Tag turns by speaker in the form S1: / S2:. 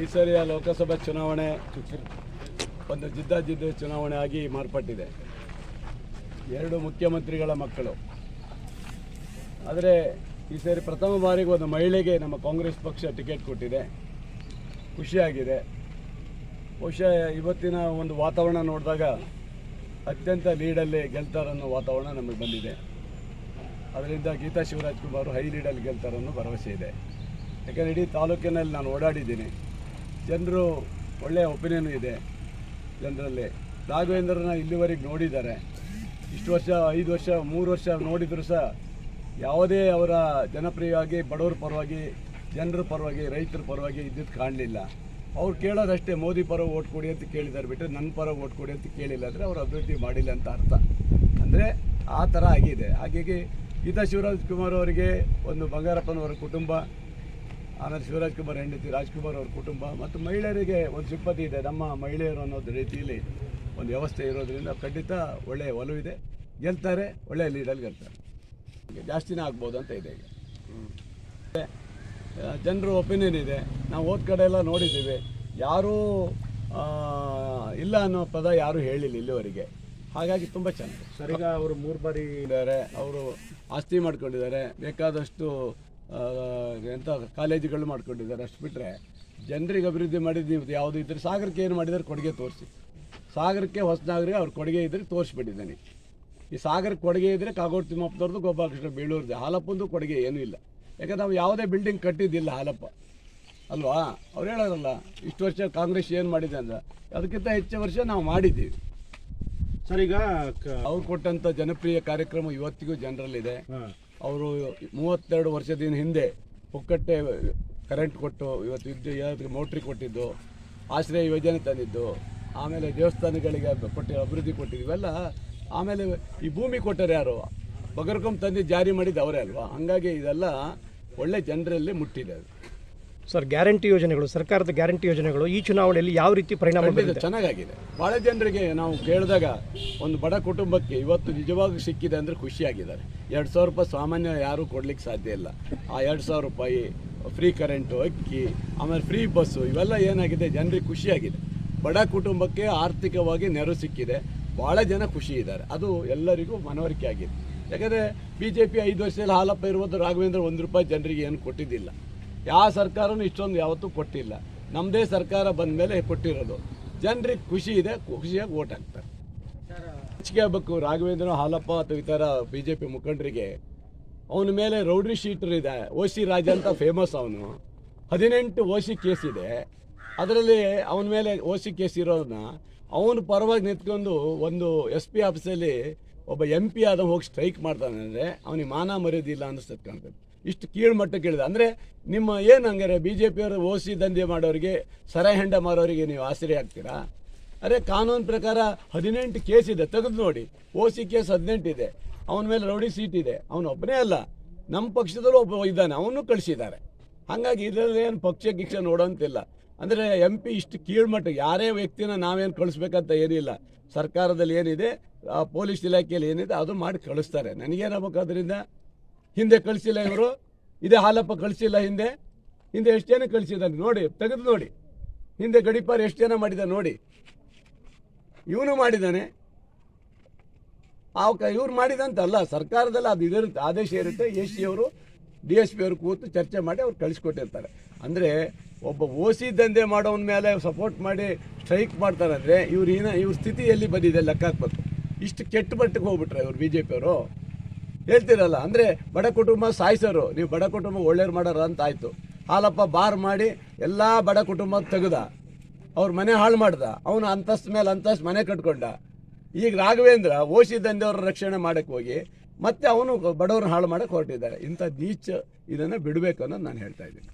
S1: ಈ ಸರಿಯ ಲೋಕಸಭಾ ಚುನಾವಣೆ ಒಂದು ಜಿದ್ದಾಜಿದ್ದ ಚುನಾವಣೆ ಆಗಿ ಮಾರ್ಪಟ್ಟಿದೆ. ಎರಡು ಮುಖ್ಯಮಂತ್ರಿಗಳ ಮಕ್ಕಳು. ಆದರೆ ಈ ಸರಿ ಪ್ರಥಮ ಬಾರಿಗೆ ಒಂದು ಮಹಿಳೆಗೆ ನಮ್ಮ ಕಾಂಗ್ರೆಸ್ ಪಕ್ಷ ಟಿಕೆಟ್ ಕೊಟ್ಟಿದೆ. ಖುಷಿಯಾಗಿದೆ. ಬಹುಶಃ ಇವತ್ತಿನ ಒಂದು ವಾತಾವರಣ ನೋಡಿದಾಗ ಅತ್ಯಂತ ಲೀಡಲ್ಲಿ ಗೆಲ್ತಾರನ್ನೋ ವಾತಾವರಣ ನಮಗೆ ಬಂದಿದೆ. ಅದರಿಂದ ಗೀತಾ ಶಿವರಾಜ್ ಕುಮಾರ್ ಹೈ ಲೀಡಲ್ಲಿ ಗೆಲ್ತಾರನ್ನೋ ಭರವಸೆ ಇದೆ. ಯಾಕಂದರೆ ಇಡೀ ತಾಲೂಕಿನಲ್ಲಿ ನಾನು ಓಡಾಡಿದ್ದೀನಿ. ಜನರು ಒಳ್ಳೆಯ ಒಪಿನಿಯನ್ ಇದೆ ಜನರಲ್ಲಿ. ರಾಘವೇಂದ್ರನ ಇಲ್ಲಿವರೆಗೆ ನೋಡಿದ್ದಾರೆ. ಇಷ್ಟು ವರ್ಷ, ಐದು ವರ್ಷ, ಮೂರು ವರ್ಷ ನೋಡಿದರೂ ಸಹ ಯಾವುದೇ ಅವರ ಜನಪ್ರಿಯವಾಗಿ, ಬಡವರ ಪರವಾಗಿ, ಜನರ ಪರವಾಗಿ, ರೈತರ ಪರವಾಗಿ ಇದ್ದಿದ್ದು ಕಾಣಲಿಲ್ಲ. ಅವ್ರು ಕೇಳೋದಷ್ಟೇ ಮೋದಿ ಪರ ಓಟ್ ಕೊಡಿ ಅಂತ ಕೇಳಿದ್ದಾರೆ ಬಿಟ್ಟರೆ ನನ್ನ ಪರ ಓಟ್ ಕೊಡಿ ಅಂತ ಕೇಳಿಲ್ಲ ಅಂದರೆ ಅವ್ರು ಅಭಿವೃದ್ಧಿ ಮಾಡಿಲ್ಲ ಅಂತ ಅರ್ಥ. ಅಂದರೆ ಆ ಥರ ಆಗಿದೆ. ಹಾಗಾಗಿ ಗೀತಾ ಶಿವರಾಜ್ ಕುಮಾರ್ ಅವರಿಗೆ ಒಂದು ಬಂಗಾರಪ್ಪನವರ ಕುಟುಂಬ, ಆಮೇಲೆ ಶಿವರಾಜ್ ಕುಮಾರ್ ಹೆಂಡತಿ ರಾಜ್ಕುಮಾರ್ ಅವ್ರ ಕುಟುಂಬ ಮತ್ತು ಮಹಿಳೆಯರಿಗೆ ಒಂದು ಸಿಂಪತಿ ಇದೆ. ನಮ್ಮ ಮಹಿಳೆಯರು ಅನ್ನೋದು ರೀತಿಯಲ್ಲಿ ಒಂದು ವ್ಯವಸ್ಥೆ ಇರೋದರಿಂದ ಖಂಡಿತ ಒಳ್ಳೆಯ ಒಲವಿದೆ ಗೆಲ್ತಾರೆ, ಒಳ್ಳೆಯ ಲೀಡಲ್ಲಿ ಗೆಲ್ತಾರೆ. ಜಾಸ್ತಿನ ಆಗ್ಬೋದು ಅಂತ ಇದೆ ಈಗ. ಜನರ ಒಪಿನಿಯನ್ ಇದೆ. ನಾವು ಹೋದ ಕಡೆ ಎಲ್ಲ ನೋಡಿದ್ದೀವಿ. ಯಾರೂ ಇಲ್ಲ ಅನ್ನೋ ಪದ ಯಾರೂ ಹೇಳಿಲ್ಲ ಇಲ್ಲಿವರೆಗೆ. ಹಾಗಾಗಿ ತುಂಬ ಚೆನ್ನಾಗಿ
S2: ಸರ್, ಈಗ ಅವರು ಮೂರು ಬಾರಿ
S1: ಇದ್ದಾರೆ, ಅವರು ಆಸ್ತಿ ಮಾಡ್ಕೊಂಡಿದ್ದಾರೆ. ಬೇಕಾದಷ್ಟು ಎಂಥ ಕಾಲೇಜುಗಳು ಮಾಡ್ಕೊಂಡಿದ್ದಾರೆ. ಅಷ್ಟು ಬಿಟ್ಟರೆ ಜನರಿಗೆ ಅಭಿವೃದ್ಧಿ ಮಾಡಿದ್ದು ನೀವು ಯಾವುದು ಇದ್ದರೆ ಸಾಗರಕ್ಕೆ ಏನು ಮಾಡಿದರೆ ಕೊಡುಗೆ ತೋರಿಸಿ. ಸಾಗರಕ್ಕೆ ಹೊಸನಾಗರಿಗೆ ಅವ್ರ ಕೊಡುಗೆ ಇದ್ರೆ ತೋರಿಸ್ಬಿಟ್ಟಿದ್ದಾನೆ. ಈ ಸಾಗರಕ್ಕೆ ಕೊಡುಗೆ ಇದ್ದರೆ ಕಾಗೋಡು ತಿಮ್ಮಪ್ಪನವ್ರದ್ದು, ಗೋಪಾಲಕೃಷ್ಣ ಬೀಳೂರ್ದು, ಹಾಲಪ್ಪಂದು ಕೊಡುಗೆ ಏನೂ ಇಲ್ಲ. ಯಾಕಂದ್ರೆ ನಾವು ಯಾವುದೇ ಬಿಲ್ಡಿಂಗ್ ಕಟ್ಟಿದ್ದಿಲ್ಲ ಹಾಲಪ್ಪ. ಅಲ್ವಾ? ಅವ್ರು ಹೇಳೋದಲ್ಲ, ಇಷ್ಟು ವರ್ಷ ಕಾಂಗ್ರೆಸ್ ಏನು ಮಾಡಿದೆ ಅಂದ್ರೆ ಅದಕ್ಕಿಂತ ಹೆಚ್ಚು ವರ್ಷ ನಾವು ಮಾಡಿದ್ದೀವಿ.
S2: ಸರ್ ಈಗ
S1: ಅವ್ರು ಕೊಟ್ಟಂತ ಜನಪ್ರಿಯ ಕಾರ್ಯಕ್ರಮ ಇವತ್ತಿಗೂ ಜನರಲ್ಲಿದೆ. ಅವರು ಮೂವತ್ತೆರಡು ವರ್ಷದ ಹಿಂದೆ ಪುಕ್ಕಟ್ಟೆ ಕರೆಂಟ್ ಕೊಟ್ಟು ಇವತ್ತು ವಿದ್ಯುತ್ ಯಾವ್ದು ಮೋಟ್ರಿ ಕೊಟ್ಟಿದ್ದು ಆಶ್ರಯ ಯೋಜನೆ ತಂದಿದ್ದು ಆಮೇಲೆ ದೇವಸ್ಥಾನಗಳಿಗೆ ಕೊಟ್ಟಿ ಅಭಿವೃದ್ಧಿ ಕೊಟ್ಟಿದ್ದು ಇವೆಲ್ಲ ಆಮೇಲೆ ಈ ಭೂಮಿ ಕೊಟ್ಟರೆ ಯಾರು? ಬಗರ್ಕೊಂಬ್ ತಂದು ಜಾರಿ ಮಾಡಿದ್ದು ಅವರೇ ಅಲ್ವಾ? ಹಂಗಾಗಿ ಇದೆಲ್ಲ ಒಳ್ಳೆ ಜನರಲ್ಲಿ ಮುಟ್ಟಿದೆ ಅದು.
S3: ಸರ್ ಗ್ಯಾರಂಟಿ ಯೋಜನೆಗಳು ಸರ್ಕಾರದ ಗ್ಯಾರಂಟಿ ಯೋಜನೆಗಳು ಈ ಚುನಾವಣೆಯಲ್ಲಿ ಯಾವ ರೀತಿ ಪರಿಣಾಮ ಬೀರಿದೆ
S1: ಚೆನ್ನಾಗಾಗಿದೆ. ಭಾಳ ಜನರಿಗೆ ನಾವು ಕೇಳಿದಾಗ ಒಂದು ಬಡ ಕುಟುಂಬಕ್ಕೆ ಇವತ್ತು ನಿಜವಾಗೂ ಸಿಕ್ಕಿದೆ ಅಂದರೆ ಖುಷಿಯಾಗಿದ್ದಾರೆ. ಎರಡು ಸಾವಿರ ರೂಪಾಯಿ ಸಾಮಾನ್ಯ ಯಾರೂ ಕೊಡ್ಲಿಕ್ಕೆ ಸಾಧ್ಯ ಇಲ್ಲ. ಆ ಎರಡು ಸಾವಿರ ರೂಪಾಯಿ ಫ್ರೀ ಕರೆಂಟು ಅಕ್ಕಿ ಆಮೇಲೆ ಫ್ರೀ ಬಸ್ಸು ಇವೆಲ್ಲ ಏನಾಗಿದೆ? ಜನರಿಗೆ ಖುಷಿಯಾಗಿದೆ. ಬಡ ಕುಟುಂಬಕ್ಕೆ ಆರ್ಥಿಕವಾಗಿ ನೆರವು ಸಿಕ್ಕಿದೆ. ಭಾಳ ಜನ ಖುಷಿ ಇದ್ದಾರೆ. ಅದು ಎಲ್ಲರಿಗೂ ಮನವರಿಕೆ ಆಗಿದೆ. ಯಾಕಂದರೆ ಬಿ ಜೆ ಪಿ ಐದು ವರ್ಷದಲ್ಲಿ ಹಾಲಪ್ಪ ಇರ್ಬೋದು ರಾಘವೇಂದ್ರ ಒಂದು ರೂಪಾಯಿ ಜನರಿಗೆ ಏನು ಕೊಟ್ಟಿದ್ದಿಲ್ಲ. ಯಾವ ಸರ್ಕಾರನೂ ಇಷ್ಟೊಂದು ಯಾವತ್ತೂ ಕೊಟ್ಟಿಲ್ಲ. ನಮ್ಮದೇ ಸರ್ಕಾರ ಬಂದ ಮೇಲೆ ಕೊಟ್ಟಿರೋದು. ಜನರಿಗೆ ಖುಷಿ ಇದೆ, ಖುಷಿಯಾಗಿ ಓಟ್ ಹಾಕ್ತಾರೆ. ಹೆಚ್ಚಿಗೆ ಆಗ್ಬೇಕು ರಾಘವೇಂದ್ರ ಹಾಲಪ್ಪ ಅಥವಾ ಇತರ ಬಿ ಜೆ ಪಿ ಮುಖಂಡರಿಗೆ ಅವನ ಮೇಲೆ ರೌಡ್ರಿ ಶೀಟರ್ ಇದೆ. ಓ ಸಿ ರಾಜ ಅಂತ ಫೇಮಸ್ ಅವನು. ಹದಿನೆಂಟು ಓ ಸಿ ಕೇಸ್ ಇದೆ. ಅದರಲ್ಲಿ ಅವನ ಮೇಲೆ ಓ ಸಿ ಕೇಸ್ ಇರೋದನ್ನ ಅವನ ಪರವಾಗಿ ನಿಂತ್ಕೊಂಡು ಒಂದು ಎಸ್ ಪಿ ಆಫೀಸಲ್ಲಿ ಒಬ್ಬ ಎಂ ಪಿ ಆದ ಹೋಗಿ ಸ್ಟ್ರೈಕ್ ಮಾಡ್ತಾನೆ ಅಂದರೆ ಅವನಿಗೆ ಮಾನ ಮರ್ಯಾದಿಲ್ಲ ಅನ್ನಿಸ್ತದೆ ಕಾಣ್ತದೆ. ಇಷ್ಟು ಕೀಳು ಮಟ್ಟಕ್ಕೆ ಇಳಿದ. ಅಂದರೆ ನಿಮ್ಮ ಏನು ಹಂಗಾರೆ ಬಿ ಜೆ ಪಿಯವರು ಓ ಸಿ ದಂಧೆ ಮಾಡೋರಿಗೆ ಸರಹೆಂಡ ಮಾರೋರಿಗೆ ನೀವು ಆಶ್ರಯ ಆಗ್ತೀರಾ? ಅರೆ ಕಾನೂನು ಪ್ರಕಾರ ಹದಿನೆಂಟು ಕೇಸ್ ಇದೆ, ತೆಗೆದು ನೋಡಿ. ಓ ಸಿ ಕೇಸ್ ಹದಿನೆಂಟು ಇದೆ. ಅವನ ಮೇಲೆ ರೌಡಿ ಸೀಟ್ ಇದೆ. ಅವನು ಒಬ್ಬನೇ ಅಲ್ಲ. ನಮ್ಮ ಪಕ್ಷದಲ್ಲೂ ಒಬ್ಬ ಇದ್ದಾನೆ ಅವನು ಕಳಿಸಿದ್ದಾರೆ. ಹಾಗಾಗಿ ಇದರಲ್ಲಿ ಏನು ಪಕ್ಷ ಗಿಕ್ಷ ನೋಡೋಂತಿಲ್ಲ. ಅಂದರೆ ಎಂ ಪಿ ಇಷ್ಟು ಕೀಳ್ಮಟ್ಟ, ಯಾರೇ ವ್ಯಕ್ತಿನ ನಾವೇನು ಕಳಿಸ್ಬೇಕಂತ ಏನಿಲ್ಲ. ಸರ್ಕಾರದಲ್ಲಿ ಏನಿದೆ ಪೊಲೀಸ್ ಇಲಾಖೆಯಲ್ಲಿ ಏನಿದೆ, ಅದು ಮಾಡಿ ಕಳಿಸ್ತಾರೆ. ನನಗೇನಾಗಬೇಕು ಅದರಿಂದ? ಹಿಂದೆ ಕಳಿಸಿಲ್ಲ ಇವರು, ಇದೇ ಹಾಲಪ್ಪ ಕಳಿಸಿಲ್ಲ ಹಿಂದೆ. ಹಿಂದೆ ಎಷ್ಟು ಜನ ಕಳಿಸಿದ್ದಾನೆ ನೋಡಿ, ತೆಗೆದು ನೋಡಿ. ಹಿಂದೆ ಗಡಿಪಾರು ಎಷ್ಟು ಜನ ಮಾಡಿದ ನೋಡಿ. ಇವನು ಮಾಡಿದ್ದಾನೆ. ಆ ಇವ್ರು ಮಾಡಿದಂತಲ್ಲ ಸರ್ಕಾರದಲ್ಲಿ ಅದು ಇದಿರುತ್ತೆ, ಆದೇಶ ಇರುತ್ತೆ. ಎ ಸಿ ಅವರು, ಡಿ ಎಸ್ ಪಿ ಅವರು ಕೂತು ಚರ್ಚೆ ಮಾಡಿ ಅವ್ರು ಕಳಿಸ್ಕೊಟ್ಟಿರ್ತಾರೆ. ಅಂದರೆ ಒಬ್ಬ ಓ ಸಿ ದಂಧೆ ಮಾಡೋವನ ಮೇಲೆ ಸಪೋರ್ಟ್ ಮಾಡಿ ಸ್ಟ್ರೈಕ್ ಮಾಡ್ತಾರೆ ಅಂದರೆ ಇವ್ರು ಏನ ಇವ್ರ ಸ್ಥಿತಿ ಎಲ್ಲಿ ಬಂದಿದೆ ಲೆಕ್ಕ ಹಾಕ್ಬೇಕು. ಇಷ್ಟು ಕೆಟ್ಟ ಮಟ್ಟಕ್ಕೆ ಹೋಗ್ಬಿಟ್ರೆ ಇವ್ರು ಬಿ ಜೆ ಪಿಯವರು ಹೇಳ್ತಿರಲ್ಲ. ಅಂದರೆ ಬಡ ಕುಟುಂಬ ಸಾಯಿಸೋರು, ನೀವು ಬಡ ಕುಟುಂಬ ಒಳ್ಳೇರು ಮಾಡೋರು ಅಂತ ಆಯಿತು. ಹಾಲಪ್ಪ ಬಾರ್ ಮಾಡಿ ಎಲ್ಲ ಬಡ ಕುಟುಂಬ ತೆಗೆದ. ಅವ್ರ ಮನೆ ಹಾಳು ಮಾಡ್ದ. ಅವನು ಅಂತಸ್ತು ಮೇಲೆ ಅಂತಸ್ತು ಮನೆ ಕಟ್ಕೊಂಡ. ಈಗ ರಾಘವೇಂದ್ರ ಓಶಿ ದಂಧೆಯವ್ರ ರಕ್ಷಣೆ ಮಾಡಕ್ಕೆ ಹೋಗಿ, ಮತ್ತೆ ಅವನು ಬಡವ್ರನ್ನ ಹಾಳು ಮಾಡಕ್ಕೆ ಹೊರಟಿದ್ದಾರೆ. ಇಂಥ ನೀಚ ಇದನ್ನು ಬಿಡಬೇಕು ಅನ್ನೋದು ನಾನು ಹೇಳ್ತಾ ಇದ್ದೀನಿ.